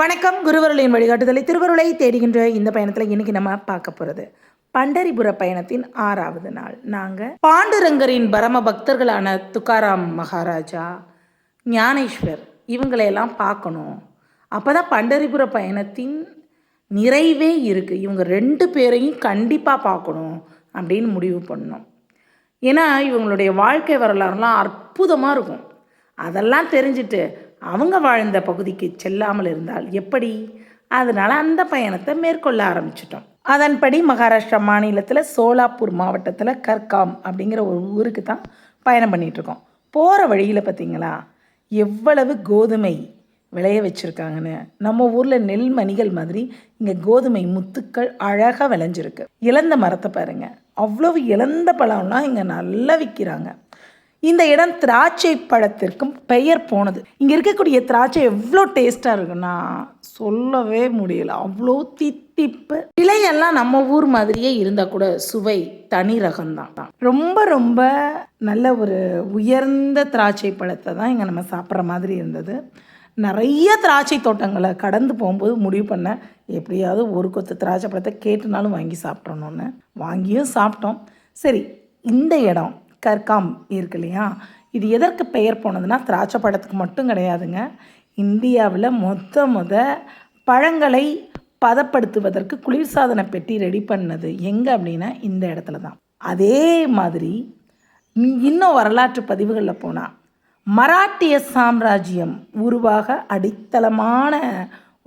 வணக்கம் குருவருளின் வழிகாட்டுதலை திருவருளை தேடுகின்ற இந்த பயணத்தில் இன்னைக்கு நம்ம பார்க்க போகிறது பண்டரிபுர பயணத்தின் ஆறாவது நாள். நாங்கள் பாண்டுரங்கரின் பரம பக்தர்களான துக்காராம் மகாராஜா ஞானேஸ்வர் இவங்களையெல்லாம் பார்க்கணும். அப்போ தான் பண்டரிபுர பயணத்தின் நிறைவே இருக்குது இவங்க ரெண்டு பேரையும் கண்டிப்பாக பார்க்கணும் அப்படின்னு முடிவு பண்ணோம். ஏன்னா இவங்களுடைய வாழ்க்கை வரலாறுலாம் அற்புதமாக இருக்கும். அதெல்லாம் தெரிஞ்சுட்டு அவங்க வாழ்ந்த பகுதிக்கு செல்லாமல் இருந்தால் எப்படி? அதனால் அந்த பயணத்தை மேற்கொள்ள ஆரம்பிச்சிட்டோம். அதன்படி மகாராஷ்டிரா மாநிலத்தில் சோலாப்பூர் மாவட்டத்தில் கர்காம் அப்படிங்கிற ஒரு ஊருக்கு தான் பயணம் பண்ணிகிட்ருக்கோம் போகிற வழியில் பார்த்திங்களா எவ்வளவு கோதுமை விளைய வச்சுருக்காங்கன்னு. நம்ம ஊரில் நெல் மணிகள் மாதிரி இங்கே கோதுமை முத்துக்கள் அழகாக விளைஞ்சிருக்கு. இழந்த மரத்தை பாருங்கள் அவ்வளவு இழந்த பழம்லாம் இங்கே நல்லா விற்கிறாங்க. இந்த இடம் திராட்சை பழத்திற்கும் பெயர் போனது. இங்கே இருக்கக்கூடிய திராட்சை எவ்வளோ டேஸ்ட்டாக இருக்குன்னா சொல்லவே முடியல. அவ்வளோ தித்திப்பு. இலையெல்லாம் நம்ம ஊர் மாதிரியே இருந்தால் கூட சுவை தனி ரகம்தான். ரொம்ப ரொம்ப நல்ல ஒரு உயர்ந்த திராட்சை பழத்தை தான் இங்கே நம்ம சாப்பிட்ற மாதிரி இருந்தது. நிறைய திராட்சை தோட்டங்களை கடந்து போகும்போது முடிவு பண்ணேன் எப்படியாவது ஒரு கொத்து திராட்சை பழத்தை கேட்டுனாலும் வாங்கி சாப்பிட்றணும்னு வாங்கியும் சாப்பிட்டோம். சரி இந்த இடம் கற்காம் இருக்கு இல்லையா? இது எதற்கு பெயர் போனதுன்னா திராட்சை பழத்துக்கு மட்டும் கிடையாதுங்க. இந்தியாவில் மொத்த மொத பழங்களை பதப்படுத்துவதற்கு குளிர்சாதன பெட்டி ரெடி பண்ணது எங்கே அப்படின்னா இந்த இடத்துல தான். அதே மாதிரி இன்னும் வரலாற்று பதிவுகளில் போனால் மராட்டிய சாம்ராஜ்யம் உருவாக அடித்தளமான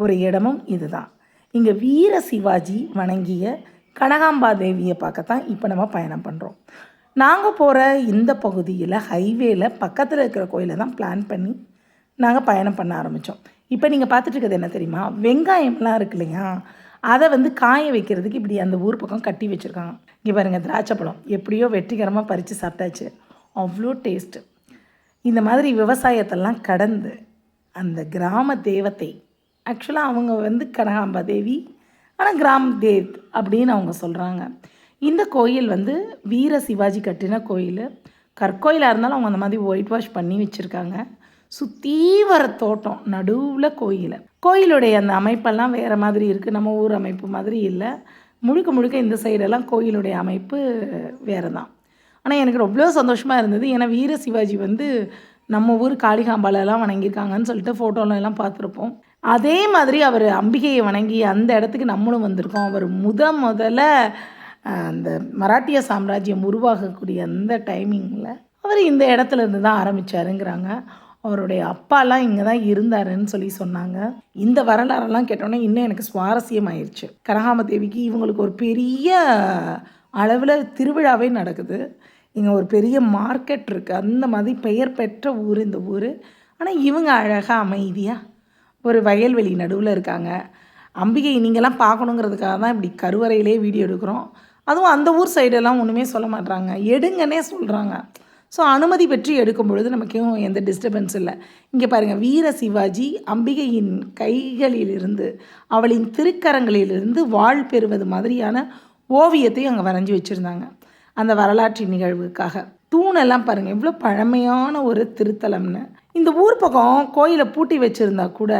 ஒரு இடமும் இதுதான். இங்கே வீர சிவாஜி வணங்கிய கனகாம்பா தேவியை பார்க்கத்தான் இப்போ நம்ம பயணம் பண்ணுறோம் நாங்கள் போகிற இந்த பகுதியில் ஹைவேல பக்கத்தில் இருக்கிற கோயிலை தான் பிளான் பண்ணி நாங்கள் பயணம் பண்ண ஆரம்பித்தோம் இப்போ நீங்கள் பார்த்துட்டு இருக்கிறது என்ன தெரியுமா? வெங்காயம்லாம் இருக்கு இல்லையா? அதை வந்து காய வைக்கிறதுக்கு இப்படி அந்த ஊர் பக்கம் கட்டி வச்சுருக்காங்க. இங்கே பாருங்கள் திராட்சை பழம் எப்படியோ வெற்றிகரமாக பறித்து சாப்பிட்டாச்சு. அவ்வளோ டேஸ்ட்டு இந்த மாதிரி விவசாயத்தெல்லாம் கடந்து அந்த கிராம தேவத்தை ஆக்சுவலாக அவங்க வந்து கனகாம்பா தேவி ஆனால் கிராம தேவ் அப்படின்னு அவங்க சொல்கிறாங்க இந்த கோயில் வந்து வீர சிவாஜி கட்டின கோயில். கற்கோயிலாக இருந்தாலும் அவங்க அந்த மாதிரி ஒயிட் வாஷ் பண்ணி வச்சுருக்காங்க. சுற்றி வர தோட்டம் நடுவில் கோயில். கோயிலுடைய அந்த அமைப்பெல்லாம் வேறு மாதிரி இருக்குது நம்ம ஊர் அமைப்பு மாதிரி இல்லை. முழுக்க முழுக்க இந்த சைடெல்லாம் கோயிலுடைய அமைப்பு வேறு தான் ஆனால் எனக்கு ரொம்ப சந்தோஷமாக இருந்தது. ஏன்னா வீர சிவாஜி வந்து நம்ம ஊர் காளிகாம்பாலெல்லாம் வணங்கியிருக்காங்கன்னு சொல்லிட்டு ஃபோட்டோலாம் எல்லாம் பார்த்துருப்போம். அதே மாதிரி அவர் அம்பிகையை வணங்கி அந்த இடத்துக்கு நம்மளும் வந்திருக்கோம். அவர் முத முதல்ல அந்த மராட்டிய சாம்ராஜ்யம் உருவாகக்கூடிய அந்த டைமிங்கில் அவர் இந்த இடத்துல இருந்து தான் ஆரம்பித்தாருங்கிறாங்க அவருடைய அப்பாலாம் இங்கே தான் இருந்தாருன்னு சொல்லி சொன்னாங்க. இந்த வரலாறெல்லாம் கேட்டோன்னே இன்னும் எனக்கு சுவாரஸ்யமாயிருச்சு. கனகாம தேவிக்கு இவங்களுக்கு ஒரு பெரிய அளவில் திருவிழாவே நடக்குது. இங்கே ஒரு பெரிய மார்க்கெட் இருக்குது அந்த மாதிரி பெயர் பெற்ற ஊர் இந்த ஊர். ஆனால் இவங்க அழகாக அமைதியாக ஒரு வயல்வெளி நடுவில் இருக்காங்க. அம்பிகை நீங்களாம் பார்க்கணுங்கிறதுக்காக தான் இப்படி கருவறையிலே வீடியோ எடுக்கிறோம். அதுவும் அந்த ஊர் சைடெல்லாம் ஒன்றுமே சொல்ல மாட்டாங்க எடுங்கன்னே சொல்கிறாங்க ஸோ அனுமதி பெற்று எடுக்கும் பொழுது நமக்கும் எந்த டிஸ்டர்பன்ஸ் இல்லை. இங்கே பாருங்கள் வீர சிவாஜி அம்பிகையின் கைகளிலிருந்து அவளின் திருக்கரங்களிலிருந்து வாழ் பெறுவது மாதிரியான ஓவியத்தை அங்கே வரைஞ்சி வச்சுருந்தாங்க. அந்த வரலாற்று நிகழ்வுக்காக. தூணெல்லாம் பாருங்கள் எவ்வளோ பழமையான ஒரு திருத்தலம்னு. இந்த ஊர் பக்கம் கோயிலை பூட்டி வச்சுருந்தா கூட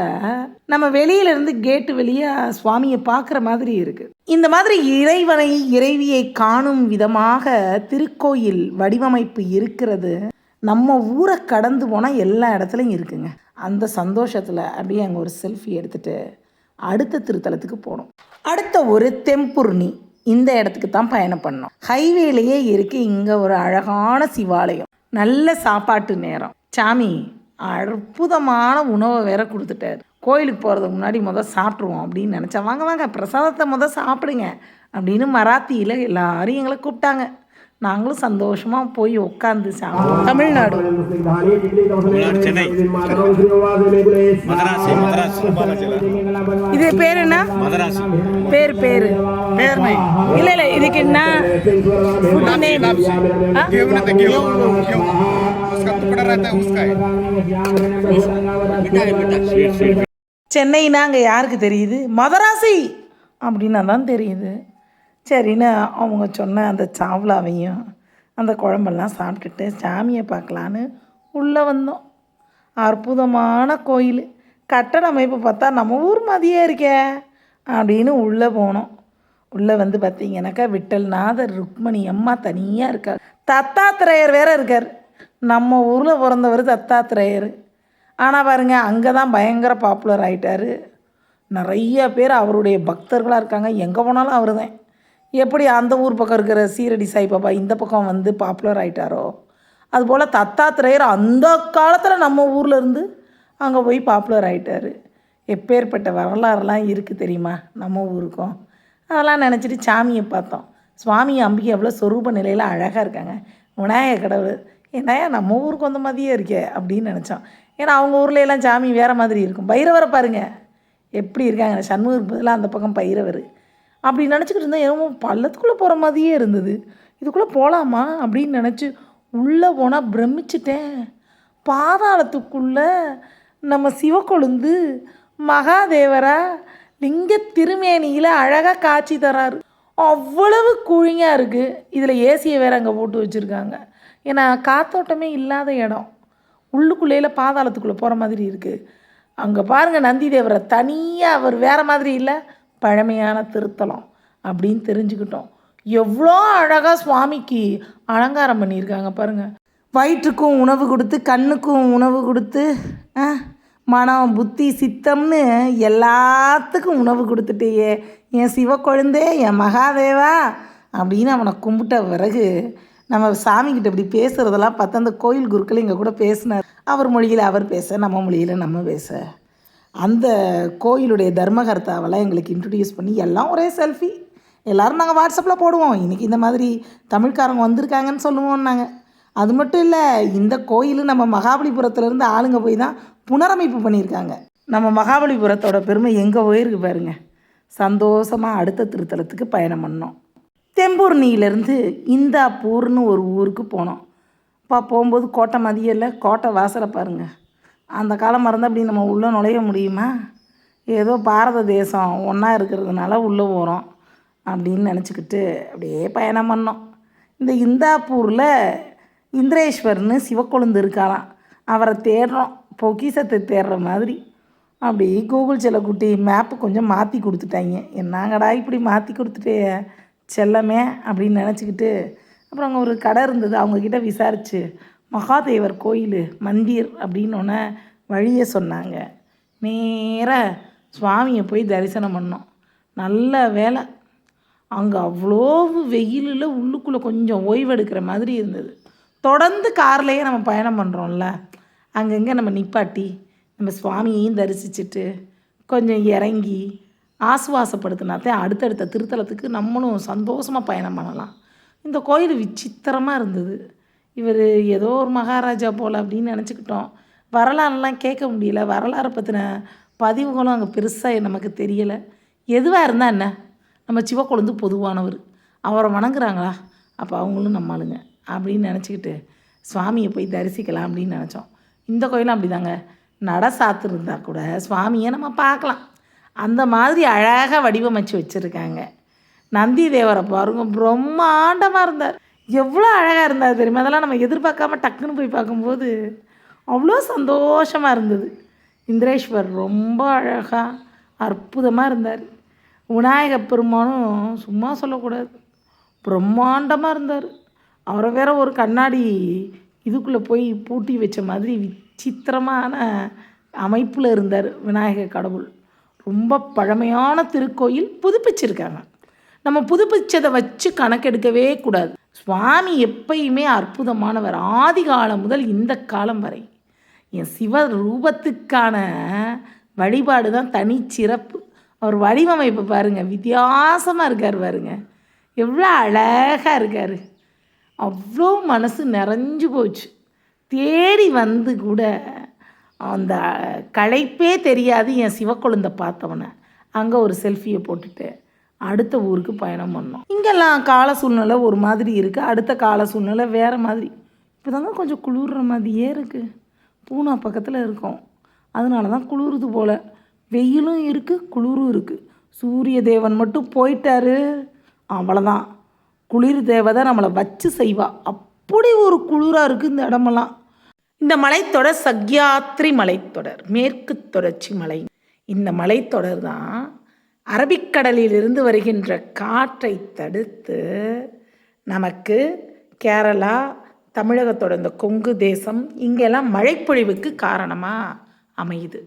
நம்ம வெளியிலேருந்து கேட்டு வெளியே சுவாமியை பார்க்குற மாதிரி இருக்குது இந்த மாதிரி இறைவனை இறைவியை காணும் விதமாக திருக்கோயில் வடிவமைப்பு இருக்கிறது. நம்ம ஊரை கடந்து போனால் எல்லா இடத்துலையும் இருக்குங்க. அந்த சந்தோஷத்தில் அப்படியே அங்கே ஒரு செல்ஃபி எடுத்துகிட்டு அடுத்த திருத்தலத்துக்கு போனோம் அடுத்த ஒரு தெம்புர்ணி இந்த இடத்துக்கு தான் பயணம் பண்ணோம். ஹைவேலையே இருக்குது இங்கே ஒரு அழகான சிவாலயம். நல்ல சாப்பாட்டு நேரம். சாமி அற்புதமான உணவை வேற கொடுத்துட்டாரு. கோயிலுக்கு போகிறதுக்கு முன்னாடி முதல் சாப்பிட்ருவோம் அப்படின்னு நினச்சா வாங்க வாங்க பிரசாதத்தை முதல் சாப்பிடுங்க அப்படின்னு மராத்தியில் எல்லாரும் எங்களை கூப்பிட்டாங்க. நாங்களும் சந்தோஷமாக போய் உட்காந்து சாப்பிடுவோம். தமிழ்நாடு. இது பேர் என்ன? பேர் பேர். இல்லை இல்லை இதுக்கு என்ன? ஃபுட் நேம் गेहूं ना गेहूं गेहूं उसका टुकड़ा रहता है उसका है स्वीट स्वीट சென்னைனா அங்கே யாருக்கு தெரியுது மதராசி அப்படின்னா தான் தெரியுது சரின்னு அவங்க சொன்ன அந்த சாவ்லாவையும் அந்த குழம்பெல்லாம் சாப்பிட்டுட்டு சாமியை பார்க்கலான்னு உள்ளே வந்தோம் அற்புதமான கோயில் கட்டட அமைப்பு பார்த்தா நம்ம ஊர் மாதிரியே இருக்கே அப்படின்னு உள்ளே போனோம் உள்ளே வந்து பார்த்தீங்கன்னாக்கா விட்டல்நாதர் ருக்மணி அம்மா தனியாக இருக்கார் தத்தாத்திரேயர் வேற இருக்கார் நம்ம ஊரில் பிறந்தவர் தத்தாத்திரேயர். ஆனால் பாருங்க அங்கே தான் பயங்கர பாப்புலர் ஆகிட்டார் நிறைய பேர் அவருடைய பக்தர்களாக இருக்காங்க. எங்கே போனாலும் அவர் தான் எப்படி அந்த ஊர் பக்கம் இருக்கிற சீரடி சாய்பாபா இந்த பக்கம் வந்து பாப்புலர் ஆகிட்டாரோ அதுபோல் தத்தாத்திரேயர் அந்த காலத்தில் நம்ம ஊரில் இருந்து அங்கே போய் பாப்புலர் ஆகிட்டார் எப்பேற்பட்ட வரலாறுலாம் இருக்குது தெரியுமா நம்ம ஊருக்கும்? அதெல்லாம் நினச்சிட்டு சாமியை பார்த்தோம். சுவாமி அம்பிகை எவ்வளோ சொரூப நிலையில் அழகாக இருக்காங்க. விநாயகர் கடவுள் ஏன்னா நம்ம ஊருக்கு வந்த மாதிரியே இருக்கே அப்படின்னு நினச்சோம் ஏன்னா அவங்க ஊரில் எல்லாம் சாமி வேறு மாதிரி இருக்கும். பைரவரை பாருங்கள் எப்படி இருக்காங்க சண்முகம் பதிலாக அந்த பக்கம் பைரவர். அப்படி நினச்சிக்கிட்டு இருந்தால் என்னமோ பள்ளத்துக்குள்ளே போகிற மாதிரியே இருந்தது. இதுக்குள்ளே போகலாமா அப்படின்னு நினச்சி உள்ளே போனால் பிரமிச்சிட்டேன். பாதாளத்துக்குள்ளே நம்ம சிவக்கொழுந்து மகாதேவரா லிங்க திருமேனியில் அழகாக காட்சி தராரு. அவ்வளவு கூழிங்காக இருக்குது இதில் ஏசியை வேற அங்கே போட்டு வச்சுருக்காங்க. ஏன்னா காத்தோட்டமே இல்லாத இடம். உள்ளுக்குள்ளேயில் பாதாளத்துக்குள்ளே போகிற மாதிரி இருக்குது அங்கே பாருங்கள் நந்தி தேவரை தனியாக அவர் வேறு மாதிரி இல்லை பழமையான திருத்தலம் அப்படின்னு தெரிஞ்சுக்கிட்டோம். எவ்வளோ அழகாக சுவாமிக்கு அலங்காரம் பண்ணியிருக்காங்க பாருங்கள் வயிற்றுக்கும் உணவு கொடுத்து கண்ணுக்கும் உணவு கொடுத்து ஆ, மனம் புத்தி சித்தம்னு எல்லாத்துக்கும் உணவு கொடுத்துட்டேயே. என் சிவக்கொழுந்தே என் மகாதேவா அப்படின்னு அவனை கும்பிட்ட பிறகு நம்ம சாமிக்கிட்ட இப்படி பேசுகிறதெல்லாம் பார்த்தா அந்த கோயில் குருக்கள் இங்கே கூட பேசினார். அவர் மொழியில் அவர் பேச நம்ம மொழியில் நம்ம பேச. அந்த கோயிலுடைய தர்மகர்த்தாவெல்லாம் எங்களுக்கு இன்ட்ரடியூஸ் பண்ணி எல்லாம் ஒரே செல்ஃபி எல்லோரும் நாங்கள் வாட்ஸ்அப்பில் போடுவோம். இன்றைக்கி இந்த மாதிரி தமிழ்காரங்க வந்திருக்காங்கன்னு சொல்லுவோம் நாங்கள் அது மட்டும் இல்லை இந்த கோயில் நம்ம மகாபலிபுரத்துலேருந்து ஆளுங்க போய் தான் புனரமைப்பு பண்ணியிருக்காங்க. நம்ம மகாபலிபுரத்தோட பெருமை எங்கே போயிருக்கு பாருங்க. சந்தோஷமாக அடுத்த திருத்தலத்துக்கு பயணம் பண்ணோம். தெம்பூர்ணியிலேருந்து இந்தாப்பூர்னு ஒரு ஊருக்கு போனோம். அப்பா போகும்போது கோட்டை மதியம் இல்லை கோட்டை வாசலை பாருங்க. அந்த காலம் மறந்து அப்படி நம்ம உள்ளே நுழைய முடியுமா? ஏதோ பாரத தேசம் ஒன்றா இருக்கிறதுனால உள்ளே போகிறோம் அப்படின்னு நினச்சிக்கிட்டு அப்படியே பயணம் பண்ணோம். இந்த இந்தாப்பூரில் இந்திரேஸ்வர்னு சிவக்கொழுந்து இருக்காராம். அவரை தேடுறோம். பொக்கிசத்தை தேடுற மாதிரி. அப்படி கூகுள் செல்லக்குட்டி மேப்பு கொஞ்சம் மாற்றி கொடுத்துட்டாங்க. என்னங்கடா இப்படி மாற்றி கொடுத்துட்டே? செல்லமே அப்படின்னு நினச்சிக்கிட்டு அப்புறம் அங்கே ஒரு கடை இருந்தது. அவங்கக்கிட்ட விசாரிச்சு மகாதேவர் கோயில் மந்திர் அப்படின்னு ஒன்று வழியை சொன்னாங்க. நேராக சுவாமியை போய் தரிசனம் பண்ணோம். நல்ல வேலை அங்கே அவ்வளோ வெயிலில் உள்ளுக்குள்ளே கொஞ்சம் ஓய்வெடுக்கிற மாதிரி இருந்தது. தொடர்ந்து கார்லேயே நம்ம பயணம் பண்ணுறோம்ல அங்கங்கே நம்ம நிப்பாட்டி நம்ம சுவாமியையும் தரிசிச்சுட்டு கொஞ்சம் இறங்கி ஆசுவாசப்படுத்தினாத்தான் அடுத்தடுத்த திருத்தலத்துக்கு நம்மளும் சந்தோஷமாக பயணம் பண்ணலாம். இந்த கோயில் விசித்திரமாக இருந்தது. இவர் ஏதோ ஒரு மகாராஜா போல் அப்படின்னு நினச்சிக்கிட்டோம். வரலாறுலாம் கேட்க முடியல. வரலாறை பற்றின பதிவுகளும் அங்கே பெருசாக நமக்கு தெரியலை. எதுவாக இருந்தால் என்ன? நம்ம சிவக்கொழுந்து பொதுவானவர். அவரை வணங்குறாங்களா? அப்போ அவங்களும் நம்ம ஆளுங்க அப்படின்னு நினச்சிக்கிட்டு சுவாமியை போய் தரிசிக்கலாம் அப்படின்னு நினச்சோம். இந்த கோயிலும் அப்படிதாங்க. நட சாத்திருந்தா கூட சுவாமியை நம்ம பார்க்கலாம். அந்த மாதிரி அழகாக வடிவமைச்சு வச்சுருக்காங்க. நந்தி தேவரை பாருங்க பிரம்மாண்டமாக இருந்தார். எவ்வளோ அழகாக இருந்தார் தெரியுமா? அதெல்லாம் நம்ம எதிர்பார்க்காம டக்குன்னு போய் பார்க்கும்போது அவ்வளோ சந்தோஷமாக இருந்தது. இந்திரேஸ்வர் ரொம்ப அழகாக அற்புதமாக இருந்தார். விநாயக பெருமானும் சும்மா சொல்லக்கூடாது பிரம்மாண்டமாக இருந்தார். அவரை வேற ஒரு கண்ணாடி இதுக்குள்ளே போய் பூட்டி வச்ச மாதிரி விசித்திரமான அமைப்பில் இருந்தார் விநாயகர் கடவுள். ரொம்ப பழமையான திருக்கோயில் புதுப்பிச்சிருக்காங்க. நம்ம புதுப்பிச்சதை வச்சு கணக்கெடுக்கவே கூடாது. சுவாமி எப்பயுமே அற்புதமானவர். ஆதி காலம் முதல் இந்த காலம் வரை. என் சிவ ரூபத்துக்கான வழிபாடு தான் தனிச்சிறப்பு அவர் வடிவமைப்பு பாருங்கள் வித்தியாசமாக இருக்கார் பாருங்க. எவ்வளோ அழகாக இருக்கார். அவ்வளோ மனசு நிறைஞ்சு போச்சு. தேடி வந்து கூட அந்த களைப்பே தெரியாது என் சிவக்கொழுந்தை பார்த்தவனை. அங்கே ஒரு செல்ஃபியை போட்டுட்டு அடுத்த ஊருக்கு பயணம் பண்ணோம். இங்கெல்லாம் கால சூழ்நிலை ஒரு மாதிரி இருக்குது அடுத்த கால சூழ்நிலை வேறு மாதிரி. இப்போ தாங்க கொஞ்சம் குளிர்ற மாதிரியே இருக்குது பூனா பக்கத்தில் இருக்கோம். அதனால தான் குளிருது போல். வெயிலும் இருக்குது குளிரும் இருக்குது சூரிய தேவன் மட்டும் போயிட்டாரு. அவ்வளோதான் குளிர் தேவதை நம்மளை வச்சு செய்வா. அப்படி ஒரு குளிராக இருக்குது இந்த இடமெல்லாம். இந்த மலைத்தொடர் சக்யாத்ரி மலைத்தொடர் மேற்கு தொடர்ச்சி மலை. இந்த மலைத்தொடர் தான் அரபிக்கடலிலிருந்து வருகின்ற காற்றை தடுத்து நமக்கு கேரளா தமிழகத்தோட இந்த கொங்கு தேசம் இங்கெல்லாம் மழைப்பொழிவுக்கு காரணமாக அமையுது.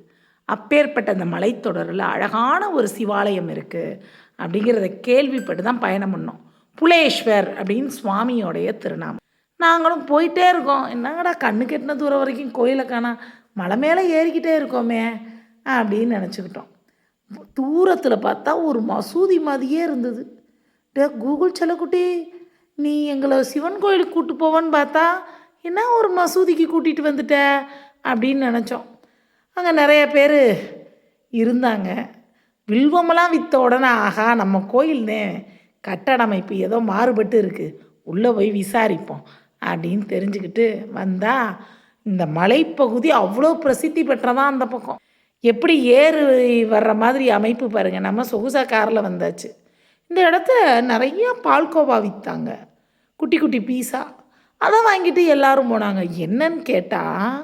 அப்பேற்பட்ட அந்த மலைத்தொடரில் அழகான ஒரு சிவாலயம் இருக்குது அப்படிங்கிறத கேள்விப்பட்டு தான் பயணம் பண்ணோம். புலேஸ்வர் அப்படின்னு சுவாமியோடைய திருநாமம். நாங்களும் போயிட்டே இருக்கோம். என்னங்கடா கண்ணு கெட்டின தூரம் வரைக்கும் கோயிலை காணா மலை மேலே ஏறிக்கிட்டே இருக்கோமே அப்படின்னு நினச்சிக்கிட்டோம். தூரத்தில் பார்த்தா ஒரு மசூதி மாதிரியே இருந்தது. டே கூகுள் செல்லக்குட்டி நீ எங்களை சிவன் கோயிலுக்கு கூட்டு போவோன்னு பார்த்தா என்ன ஒரு மசூதிக்கு கூட்டிகிட்டு வந்துட்ட அப்படின்னு நினச்சோம். அங்கே நிறைய பேர் இருந்தாங்க. வில்வமெல்லாம் விற்ற உடனே ஆகா நம்ம கோயில்னே கட்டடமைப்பு ஏதோ மாறுபட்டு இருக்குது உள்ளே போய் விசாரிப்போம். அப்படின்னு தெரிஞ்சுக்கிட்டு வந்தால் இந்த மலைப்பகுதி அவ்வளோ பிரசித்தி பெற்றதான் அந்த பக்கம். எப்படி ஏறு வர்ற மாதிரி அமைப்பு பாருங்கள் நம்ம சொகுசா காரில் வந்தாச்சு. இந்த இடத்த நிறையா பால்கோவா விற்றாங்க குட்டி குட்டி பீஸா. அதை வாங்கிட்டு எல்லாரும் போனாங்க. என்னன்னு கேட்டால்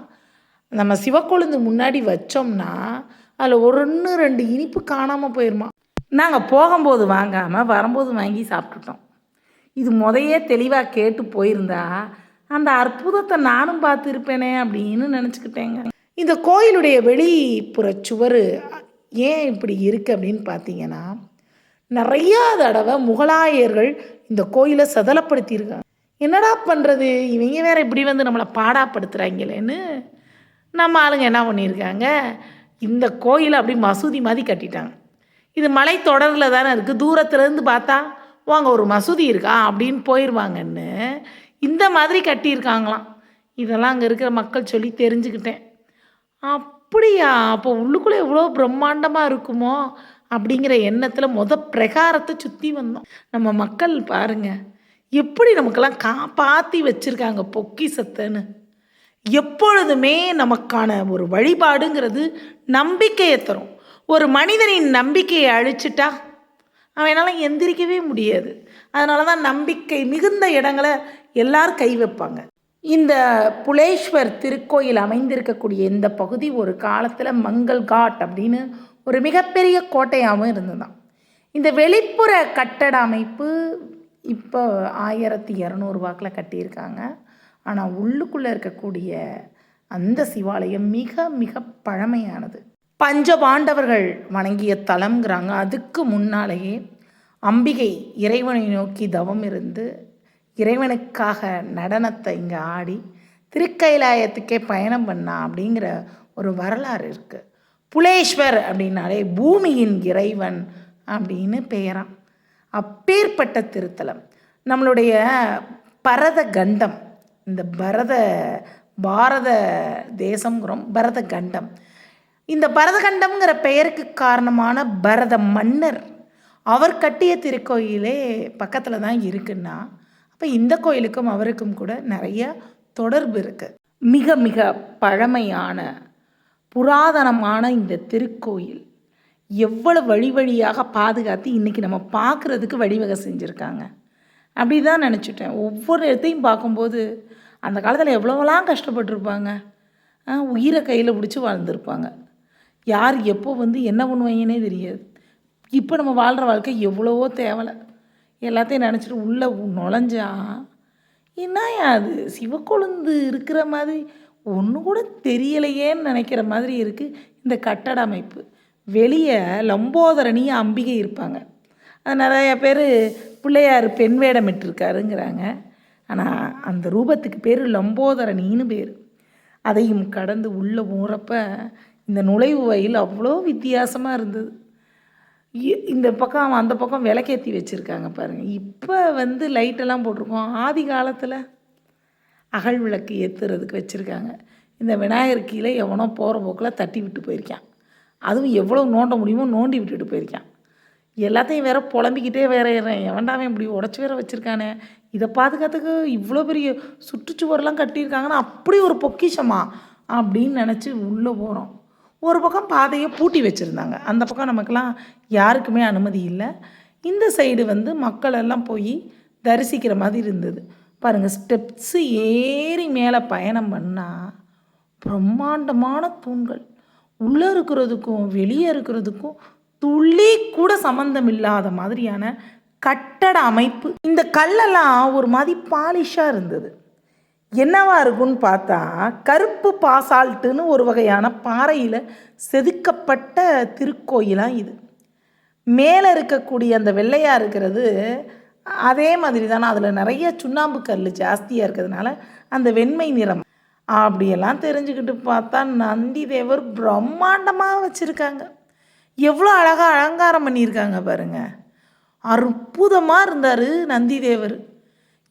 நம்ம சிவக்கொழுந்து முன்னாடி வச்சோம்னா அதில் ஒன்று ரெண்டு இனிப்பு காணாமல் போயிடுமா நாங்கள் போகும்போது வாங்காமல் வரும்போது வாங்கி சாப்பிட்டுட்டோம். இது முதையே தெளிவாக கேட்டு போயிருந்தா அந்த அற்புதத்தை நானும் பார்த்துருப்பேனே அப்படின்னு நினச்சிக்கிட்டேங்க. இந்த கோயிலுடைய வெளிப்புற சுவர் ஏன் இப்படி இருக்குது அப்படின்னு பார்த்தீங்கன்னா நிறையா தடவை முகலாயர்கள் இந்த கோயிலை சதலப்படுத்தியிருக்காங்க. என்னடா பண்ணுறது இவங்க வேற இப்படி வந்து நம்மளை பாடாப்படுத்துகிறாங்களேன்னு நம்ம ஆளுங்க என்ன பண்ணியிருக்காங்க? இந்த கோயிலை அப்படி மசூதி மாதிரி கட்டிட்டாங்க. இது மலை தொடரில் தானே இருக்குது தூரத்துலேருந்து பார்த்தா வாங்க ஒரு மசூதி இருக்கா அப்படின்னு போயிடுவாங்கன்னு இந்த மாதிரி கட்டியிருக்காங்களாம். இதெல்லாம் அங்கே இருக்கிற மக்கள் சொல்லி தெரிஞ்சுக்கிட்டேன். அப்படியா? அப்போ உள்ளுக்குள்ளே எவ்வளோ பிரம்மாண்டமாக இருக்குமோ? அப்படிங்கிற எண்ணத்தில் முத பிரகாரத்தை சுற்றி வந்தோம். நம்ம மக்கள் பாருங்கள் எப்படி நமக்கெல்லாம் காப்பாற்றி வச்சுருக்காங்க பொக்கிசத்தைன்னு. எப்பொழுதுமே நமக்கான ஒரு வழிபாடுங்கிறது நம்பிக்கையை தரும். ஒரு மனிதனின் நம்பிக்கையை அழிச்சிட்டா அவனால் எந்திரிக்கவே முடியாது. அதனால தான் நம்பிக்கை மிகுந்த இடங்களை எல்லாரும் கை வைப்பாங்க. இந்த புலேஸ்வர் திருக்கோயில் அமைந்திருக்கக்கூடிய இந்த பகுதி ஒரு காலத்தில் மங்கள் காட் அப்படின்னு ஒரு மிகப்பெரிய கோட்டையாகவும் இருந்ததுதான் இந்த வெளிப்புற கட்டட அமைப்பு இப்போ ஆயிரத்தி இரநூறு வாக்கில் கட்டியிருக்காங்க. ஆனால் உள்ளுக்குள்ளே இருக்கக்கூடிய அந்த சிவாலயம் மிக மிக பழமையானது. பஞ்ச பாண்டவர்கள் வணங்கிய தலம்ங்கிறாங்க. அதுக்கு முன்னாலேயே அம்பிகை இறைவனை நோக்கி தவம் இருந்து இறைவனுக்காக நடனத்தை இங்கே ஆடி திருக்கைலாயத்துக்கே பயணம் பண்ணா அப்படிங்கிற ஒரு வரலாறு இருக்குது புலேஸ்வர் அப்படின்னாலே பூமியின் இறைவன் அப்படின்னு பெயரான் அப்பேற்பட்ட திருத்தலம். நம்மளுடைய பரத கண்டம் இந்த பரத பாரத தேசங்கிறோம் பரத கண்டம். இந்த பரதகண்டம்ங்கிற பெயருக்கு காரணமான பரத மன்னர் அவர் கட்டிய திருக்கோயிலே பக்கத்தில் தான் இருக்குன்னா அப்போ இந்த கோயிலுக்கும் அவருக்கும் கூட நிறைய தொடர்பு இருக்குது மிக மிக பழமையான புராதனமான இந்த திருக்கோயில் எவ்வளவு வழி வழியாக பாதுகாத்து இன்றைக்கி நம்ம பார்க்குறதுக்கு வழிவகை செஞ்சுருக்காங்க. அப்படி தான் நினச்சிட்டேன். ஒவ்வொரு இடத்தையும் பார்க்கும்போது அந்த காலத்தில் எவ்வளோவெல்லாம் கஷ்டப்பட்டிருப்பாங்க. உயிரை கையில் பிடிச்சி வாழ்ந்திருப்பாங்க. யார் எப்போ வந்து என்ன பண்ணுவாங்கன்னே தெரியாது. இப்போ நம்ம வாழ்கிற வாழ்க்கை எவ்வளவோ தேவலை. எல்லாத்தையும் நினச்சிட்டு உள்ளே நுழைஞ்சா என்னயா அது? சிவக்கொழுந்து இருக்கிற மாதிரி ஒன்று கூட தெரியலையேன்னு நினைக்கிற மாதிரி இருக்குது இந்த கட்டட அமைப்பு வெளியே லம்போதரணி அம்பிகை இருப்பாங்க. அது நிறைய பேர் பிள்ளையார் பெண் வேடமிட்டிருக்காருங்கிறாங்க ஆனால் அந்த ரூபத்துக்கு பேர் லம்போதரணின்னு பேர். அதையும் கடந்து உள்ளே போகிறப்ப இந்த நுழைவு வயல் அவ்வளோ வித்தியாசமாக இருந்தது. இ- இந்த பக்கம் அந்த பக்கம் விளக்கேற்றி வச்சுருக்காங்க பாருங்கள் இப்போ வந்து லைட்டெல்லாம் போட்டிருக்கோம். ஆதி காலத்தில் அகல் விளக்கு ஏற்றுறதுக்கு வச்சுருக்காங்க. இந்த விநாயகர் கீழே எவனோ போகிற போக்கில் தட்டி விட்டு போயிருக்கான். அதுவும் எவ்வளோ நோண்ட முடியுமோ நோண்டி விட்டுட்டு போயிருக்கான். எல்லாத்தையும் வேற புலம்பிக்கிட்டே வேற ஏறேன் எவன்டாவே இப்படி உடச்சி வேற வச்சுருக்கானே. இதை பாதுகாத்துக்கு இவ்வளோ பெரிய சுற்றுச்சுவரெலாம் கட்டியிருக்காங்கன்னா அப்படி ஒரு பொக்கிஷமா அப்படின்னு நினச்சி உள்ளே போகிறோம் ஒரு பக்கம் பாதையை பூட்டி வச்சுருந்தாங்க. அந்த பக்கம் நமக்கெல்லாம் யாருக்குமே அனுமதி இல்லை. இந்த சைடு வந்து மக்கள் எல்லாம் போய் தரிசிக்கிற மாதிரி இருந்தது. பாருங்கள் ஸ்டெப்ஸு ஏறி மேலே பயணம் பண்ணால் பிரம்மாண்டமான தூண்கள். உள்ளே இருக்கிறதுக்கும் வெளியே இருக்கிறதுக்கும் துளி கூட சம்மந்தம் இல்லாத மாதிரியான கட்டட அமைப்பு. இந்த கல்லெல்லாம் ஒரு மாதிரி பாலிஷாக இருந்தது. என்னவா இருக்கும்னு பார்த்தா கருப்பு பாசால்ட்டுன்னு ஒரு வகையான பாறையில் செதுக்கப்பட்ட திருக்கோயிலாக இது. மேலே இருக்கக்கூடிய அந்த வெள்ளையாக இருக்கிறது அதே மாதிரி தானே அதில் நிறைய சுண்ணாம்பு கல் ஜாஸ்தியாக இருக்கிறதுனால அந்த வெண்மை நிறம். அப்படியெல்லாம் தெரிஞ்சுக்கிட்டு பார்த்தா நந்தி தேவர் பிரம்மாண்டமாக வச்சுருக்காங்க. எவ்வளோ அழகாக அலங்காரம் பண்ணியிருக்காங்க பாருங்க. அற்புதமாக இருந்தார் நந்தி தேவர்.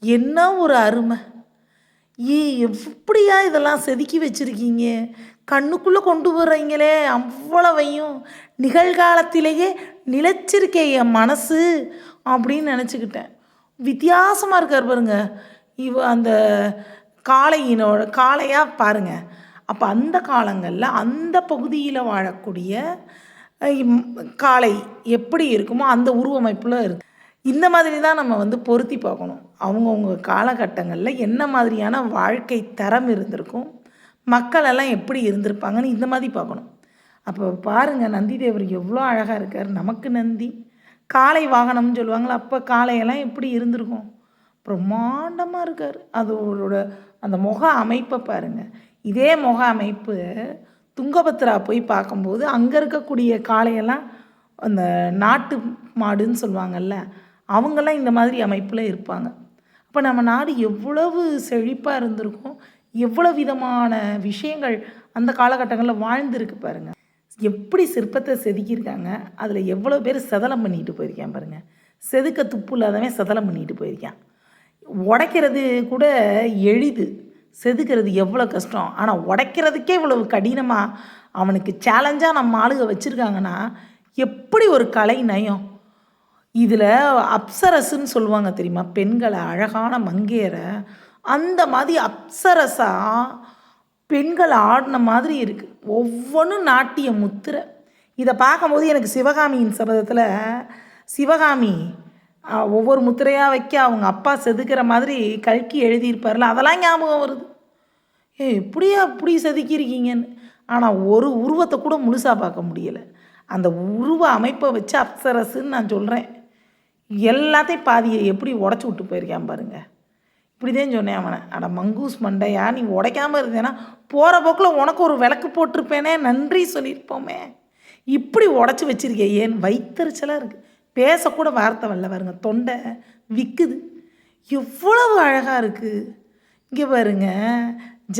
என்ன ஒரு அருமை. ஏ எப்படியா இதெல்லாம் செதுக்கி வச்சுருக்கீங்க? கண்ணுக்குள்ளே கொண்டு வர்றீங்களே அவ்வளவையும். நிகழ்காலத்திலேயே நிலச்சிருக்கே என் மனசு அப்படின்னு நினச்சிக்கிட்டேன். வித்தியாசமாக இருக்கார் பாருங்க. இவ அந்த காளையினோட காளையாக பாருங்க. அப்போ அந்த காலங்களில் அந்த பகுதியில் வாழக்கூடிய காளை எப்படி இருக்குமோ அந்த உருவமைப்பில் இருக்கு. இந்த மாதிரி தான் நம்ம வந்து பொருத்தி பார்க்கணும். அவங்கவுங்க காலகட்டங்களில் என்ன மாதிரியான வாழ்க்கை தரம் இருந்திருக்கும்? மக்களெல்லாம் எப்படி இருந்திருப்பாங்கன்னு இந்த மாதிரி பார்க்கணும். அப்போ பாருங்கள் நந்தி தேவர் எவ்வளோ அழகாக இருக்கார். நமக்கு நந்தி. காளை வாகனம்னு சொல்லுவாங்களே அப்போ காளையெல்லாம் எப்படி இருந்திருக்கும்? பிரம்மாண்டமாக இருக்கார். அதோட அந்த முக அமைப்பை பாருங்கள் இதே முக அமைப்பு துங்கபத்ரா போய் பார்க்கும்போது அங்கே இருக்கக்கூடிய காளையெல்லாம் அந்த நாட்டு மாடுன்னு சொல்லுவாங்கல்ல அவங்கெல்லாம் இந்த மாதிரி அமைப்பில் இருப்பாங்க. இப்போ நம்ம நாடு எவ்வளவு செழிப்பாக இருந்திருக்கும் எவ்வளோ விதமான விஷயங்கள் அந்த காலகட்டங்களில் வாழ்ந்துருக்கு பாருங்கள் எப்படி சிற்பத்தை செதுக்கியிருக்காங்க அதில் எவ்வளோ பேர் சதலம் பண்ணிட்டு போயிருக்கான் பாருங்கள் செதுக்க துப்பு இல்லாதவன் சதலம் பண்ணிட்டு போயிருக்கான். உடைக்கிறது கூட எளிது செதுக்கிறது எவ்வளோ கஷ்டம் ஆனால் உடைக்கிறதுக்கே இவ்வளவு கடினமாக அவனுக்கு சேலஞ்சாக நம்ம ஆளுக வச்சுருக்காங்கன்னா எப்படி ஒரு கலை நயம் இதில் அப்சரசுன்னு சொல்லுவாங்க தெரியுமா? பெண்களை அழகான மங்கையரை. அந்த மாதிரி அப்சரசாக பெண்கள் ஆடின மாதிரி இருக்குது ஒவ்வொன்றும் நாட்டிய முத்திரை. இதை பார்க்கும்போது எனக்கு சிவகாமியின் சபதத்தில் சிவகாமி ஒவ்வொரு முத்திரையாக வைக்க அவங்க அப்பா செதுக்கிற மாதிரி கல்கி எழுதியிருப்பார்ல அதெல்லாம் ஞாபகம் வருது. ஏ இப்படியா இப்படி செதுக்கியிருக்கீங்கன்னு. ஆனால் ஒரு உருவத்தை கூட முழுசாக பார்க்க முடியலை. அந்த உருவ அமைப்பை வச்சு அப்சரசுன்னு நான் சொல்கிறேன் எல்லாத்தையும் பாதியை எப்படி உடச்சி விட்டு போயிருக்கான் பாருங்க. இப்படி தான் சொன்னேன் அவனை. அட மங்கூஸ் மண்டையா நீ உடைக்காமல் இருந்தேன்னா போகிற போக்கில் உனக்கு ஒரு விளக்கு போட்டிருப்பேனே நன்றி சொல்லியிருப்போமே. இப்படி உடச்சி வச்சிருக்கே ஏன் வைத்தறிச்சலாக இருக்குது பேசக்கூட வார்த்தை வரல பாருங்க தொண்டை விற்குது எவ்வளவு அழகாக இருக்குது இங்கே பாருங்க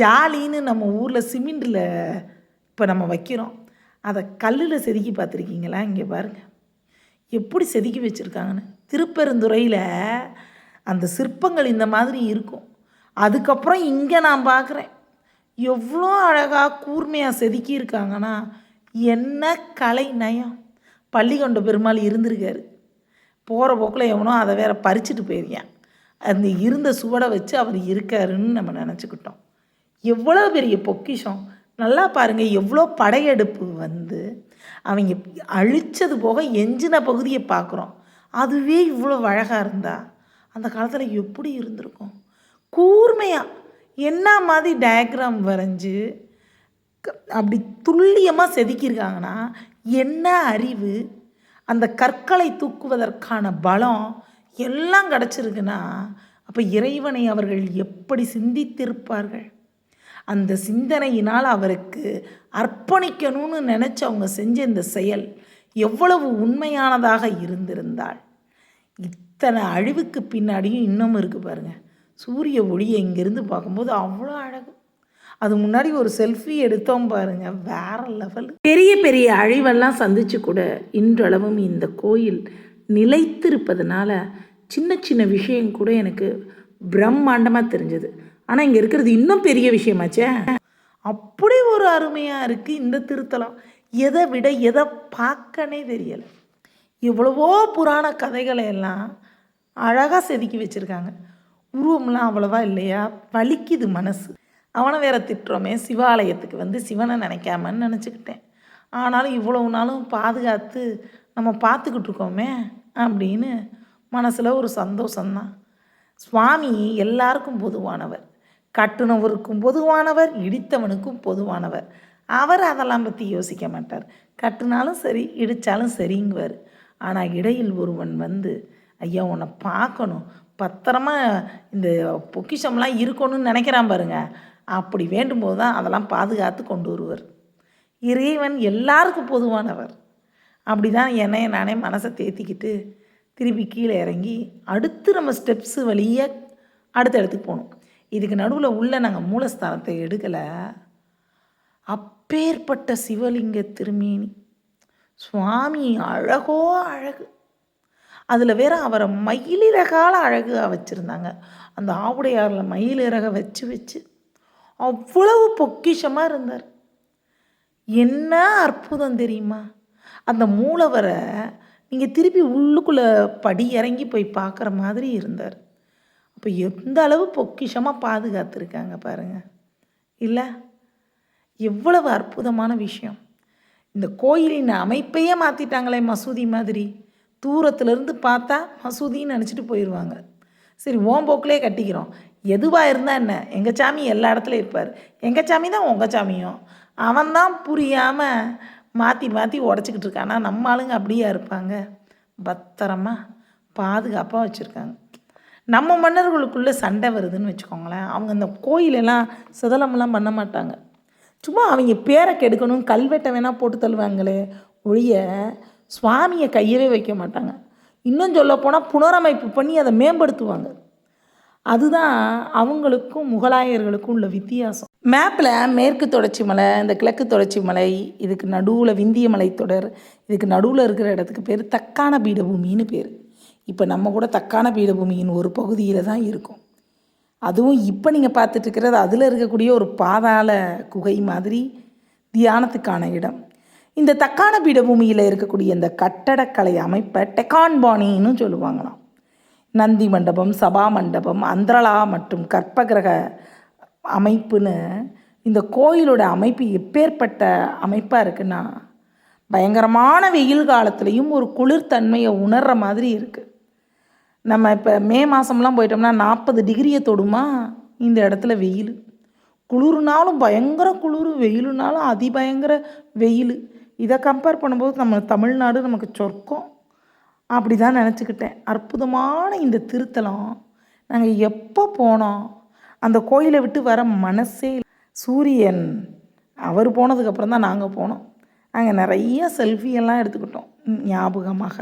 ஜாலின்னு நம்ம ஊரில் சிமெண்டில் இப்போ நம்ம வைக்கிறோம். அதை கல்லில் செதுக்கி பார்த்துருக்கீங்களா? இங்கே பாருங்கள் எப்படி செதுக்கி வச்சுருக்காங்கன்னு. திருப்பெருந்துறையில் அந்த சிற்பங்கள் இந்த மாதிரி இருக்கும். அதுக்கப்புறம் இங்கே நான் பார்க்குறேன் எவ்வளோ அழகாக கூர்மையாக செதுக்கி இருக்காங்கன்னா என்ன கலை நயம். பள்ளிகொண்ட பெருமாள் இருந்திருக்காரு. போகிற போக்கில் எவனோ அதை வேற பறிச்சுட்டு போயிருக்கேன். அந்த இருந்த சுவடை வச்சு அவர் இருக்காருன்னு நம்ம நினச்சிக்கிட்டோம். எவ்வளோ பெரிய பொக்கிஷம். நல்லா பாருங்கள் எவ்வளோ படையெடுப்பு வந்து அவங்க அழிச்சது போக எஞ்சின பகுதியை பார்க்குறோம் அதுவே இவ்வளோ அழகாக இருந்தா? அந்த காலத்தில் எப்படி இருந்திருக்கும்? கூர்மையாக என்ன மாதிரி டயக்ராம் வரைஞ்சி க- அப்படி துல்லியமாக செதுக்கியிருக்காங்கன்னா என்ன அறிவு அந்த கற்களை தூக்குவதற்கான பலம் எல்லாம் கிடச்சிருக்குன்னா அப்போ இறைவனை அவர்கள் எப்படி சிந்தித்திருப்பார்கள்? அந்த சிந்தனையினால் அவருக்கு அர்ப்பணிக்கணும்னு நினச்சி அவங்க செஞ்ச இந்த செயல் எவ்வளவு உண்மையானதாக இருந்திருந்தாள். இத்தனை அழிவுக்கு பின்னாடியும் இன்னும் இருக்குது பாருங்கள் சூரிய ஒளியை இங்கேருந்து பார்க்கும்போது அவ்வளோ அழகு. அது முன்னாடி ஒரு செல்ஃபி எடுத்தோம் பாருங்க வேற லெவல் பெரிய பெரிய அழிவெல்லாம் சந்திச்சு கூட இன்றளவும் இந்த கோயில் நிலைத்திருப்பதனால சின்ன சின்ன விஷயம் கூட எனக்கு பிரம்மாண்டமாக தெரிஞ்சது. ஆனால் இங்கே இருக்கிறது இன்னும் பெரிய விஷயமாச்சே. அப்படி ஒரு அருமையாக இருக்குது இந்த திருத்தலம். எதை விட எதை பார்க்கனே தெரியலை. எவ்வளவோ புராண கதைகளை எல்லாம் அழகாக செதுக்கி வச்சுருக்காங்க. உருவம்லாம் அவ்வளோவா இல்லையா? வலிக்குது மனசு. அவனை வேற திட்டுறோமே சிவாலயத்துக்கு வந்து சிவனை நினைக்காமன்னு நினச்சிக்கிட்டேன். ஆனாலும் இவ்வளவு நாளும் பாதுகாத்து நம்ம பார்த்துக்கிட்டு இருக்கோமே அப்படின்னு மனசில் ஒரு சந்தோஷம்தான். சுவாமி எல்லாருக்கும் பொதுவானவர். கட்டுனவருக்கும் பொதுவானவர் இடித்தவனுக்கும் பொதுவானவர். அவர் அதெல்லாம் பற்றி யோசிக்க மாட்டார். கட்டுனாலும் சரி இடித்தாலும் சரிங்குவார். ஆனால் இடையில் ஒருவன் வந்து ஐயா உன்னை பார்க்கணும். பத்திரமா இந்த பொக்கிஷம்லாம் இருக்கணும்னு நினைக்கிறான் பாருங்க. அப்படி வேண்டும்போது தான் அதெல்லாம் பாதுகாத்து கொண்டு வருவார். இறைவன் எல்லாருக்கும் பொதுவானவர். அப்படி தான் என்னைய நானே மனசை தேத்திக்கிட்டு திருப்பி கீழே இறங்கி அடுத்து நம்ம ஸ்டெப்ஸு வழியாக அடுத்த இடத்துக்கு போகணும். இதுக்கு நடுவில் உள்ள நாங்கள் மூலஸ்தானத்தை எடுக்கலை. அப் அப்பேற்பட்ட சிவலிங்க திருமேனி. சுவாமி அழகோ அழகு. அதில் வேற அவரை மயிலிறகால அழகாக வச்சுருந்தாங்க. அந்த ஆவுடையாரில் மயிலிறக வச்சு வச்சு அவ்வளவு பொக்கிஷமாக இருந்தார். என்ன அற்புதம் தெரியுமா? அந்த மூலவரை நீங்கள் திருப்பி உள்ளுக்குள்ளே படி இறங்கி போய் பார்க்குற மாதிரி இருந்தார். அப்போ எந்த அளவு பொக்கிஷமாக பாதுகாத்துருக்காங்க பாருங்கள் இல்லை? எவ்வளவு அற்புதமான விஷயம். இந்த கோயிலின் அமைப்பையே மாற்றிட்டாங்களே மசூதி மாதிரி. தூரத்துலேருந்து பார்த்தா மசூதின்னு நினச்சிட்டு போயிடுவாங்க சரி ஓம்போக்கிலே கட்டிக்கிறோம். எதுவாக இருந்தால் என்ன? எங்கள் சாமி எல்லா இடத்துலையும் இருப்பார். எங்கள் சாமி தான் உங்கள் சாமியும். அவன் தான் புரியாமல் மாற்றி மாற்றி உடச்சிக்கிட்டு இருக்கான். ஆனால் நம்ம ஆளுங்க அப்படியே இருப்பாங்க? பத்திரமா பாதுகாப்பாக வச்சுருக்காங்க. நம்ம மன்னர்களுக்குள்ளே சண்டை வருதுன்னு வச்சுக்கோங்களேன். அவங்க இந்த கோயிலெல்லாம் சிதலமெல்லாம் பண்ண மாட்டாங்க. சும்மா அவங்க பேரை கெடுக்கணும் கல்வெட்டை வேணால் போட்டு தள்ளுவாங்களே ஒழிய சுவாமியை கையவே வைக்க மாட்டாங்க. இன்னும் சொல்லப்போனால் புனரமைப்பு பண்ணி அதை மேம்படுத்துவாங்க. அதுதான் அவங்களுக்கும் முகலாயர்களுக்கும் உள்ள வித்தியாசம். மேப்பில் மேற்கு தொடர்ச்சி மலை இந்த கிழக்கு தொடர்ச்சி மலை இதுக்கு நடுவில் விந்திய மலை தொடர் இதுக்கு நடுவில் இருக்கிற இடத்துக்கு பேர் தக்கான பீடபூமின்னு பேர். இப்போ நம்ம கூட தக்கான பீடபூமியின் ஒரு பகுதியில் தான் இருக்கும். அதுவும் இப்போ நீங்கள் பார்த்துட்டு இருக்கிறது அதில் இருக்கக்கூடிய ஒரு பாதாள குகை மாதிரி தியானத்துக்கான இடம். இந்த தக்கான பீடபூமியில் இருக்கக்கூடிய இந்த கட்டடக்கலை அமைப்பை டெக்கான்பானின்னு சொல்லுவாங்களாம். நந்தி மண்டபம் சபா மண்டபம் அந்தரலா மற்றும் கற்பகிரக அமைப்புன்னு இந்த கோயிலோட அமைப்பு எப்பேற்பட்ட அமைப்பாக இருக்குன்னா பயங்கரமான வெயில் காலத்துலேயும் ஒரு குளிர்தன்மையை உணர்கிற மாதிரி இருக்குது நம்ம இப்போ மே மாதம்லாம் போயிட்டோம்னா நாற்பது டிகிரியை தொடுமா? இந்த இடத்துல வெயில். குளிர்னாலும் பயங்கர குளிர் வெயிலுனாலும் அதிபயங்கர வெயில். இதை கம்பேர் பண்ணும்போது நம்ம தமிழ்நாடு நமக்கு சொர்க்கம். அப்படி தான் நினச்சிக்கிட்டேன். அற்புதமான இந்த திருத்தலம். நாங்கள் எப்போ போனோம்? அந்த கோயிலை விட்டு வர மனசே சூரியன் அவர் போனதுக்கப்புறம் தான் நாங்கள் போனோம். அங்கே நிறைய செல்ஃபி எல்லாம் எடுத்துக்கிட்டோம். ஞாபகமாக.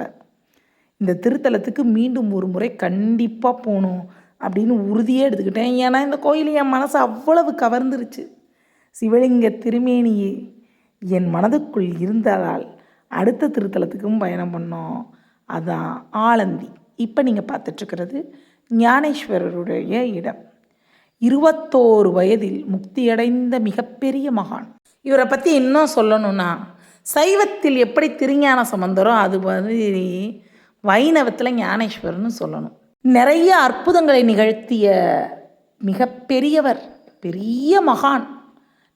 இந்த திருத்தலத்துக்கு மீண்டும் ஒரு முறை கண்டிப்பாக போகணும் அப்படின்னு உறுதியே எடுத்துக்கிட்டேன். ஏன்னா இந்த கோயில் என் மனசு அவ்வளவு கவர்ந்துருச்சு. சிவலிங்க திருமேனியே என் மனதுக்குள் இருந்ததால் அடுத்த திருத்தலத்துக்கும் பயணம் பண்ணோம். அதான் ஆலந்தி. இப்போ நீங்கள் பார்த்துட்ருக்கிறது ஞானேஸ்வரருடைய இடம். இருபத்தோரு வயதில் முக்தியடைந்த மிகப்பெரிய மகான். இவரை பற்றி இன்னும் சொல்லணும்னா சைவத்தில் எப்படி திருஞான சம்பந்தரோ அது மாதிரி வைணவத்தில் ஞானேஸ்வரர்னு சொல்லணும். நிறைய அற்புதங்களை நிகழ்த்திய மிகப்பெரியவர் பெரிய மகான்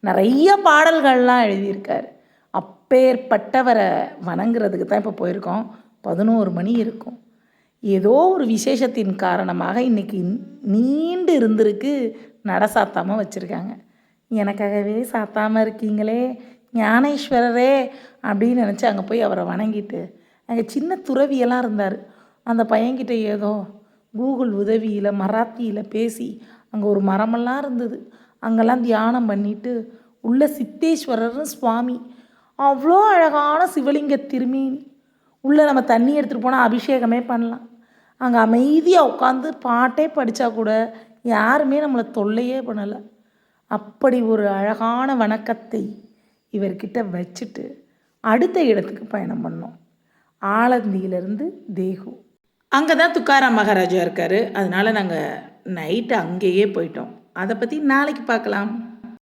நிறைய பாடல்கள்லாம் எழுதியிருக்கார். அப்பேற்பட்டவரை வணங்குறதுக்கு தான் இப்போ போயிருக்கோம். பதினோரு மணி இருக்கும். ஏதோ ஒரு விசேஷத்தின் காரணமாக இன்றைக்கி நீண்டு இருந்திருக்கு நட சாத்தாமல் வச்சுருக்காங்க. எனக்காகவே சாத்தாமல் இருக்கீங்களே ஞானேஸ்வரரே அப்படின்னு நினச்சி அங்கே போய் அவரை வணங்கிட்டு அங்கே சின்ன துறவியெல்லாம் இருந்தார். அந்த பையன்கிட்ட ஏதோ கூகுள் உதவியில் மராத்தியில் பேசி அங்கே ஒரு மரமெல்லாம் இருந்தது. அங்கெல்லாம் தியானம் பண்ணிட்டு உள்ள சித்தேஸ்வரர்னு சுவாமி. அவ்வளோ அழகான சிவலிங்க திருமேனி. உள்ளே நம்ம தண்ணி எடுத்துகிட்டு போனால் அபிஷேகமே பண்ணலாம். அங்கே அமைதியாக உட்காந்து பாட்டே படித்தா கூட யாருமே நம்மளை தொல்லையே பண்ணலை. அப்படி ஒரு அழகான வணக்கத்தை இவர்கிட்ட வச்சுட்டு அடுத்த இடத்துக்கு பயணம் பண்ணோம். ஆலந்தியிலேருந்து தேகு அங்கே தான் துக்காராம் மகாராஜா இருக்கார். அதனால் நாங்கள் நைட்டு அங்கேயே போயிட்டோம். அதை பற்றி நாளைக்கு பார்க்கலாம்.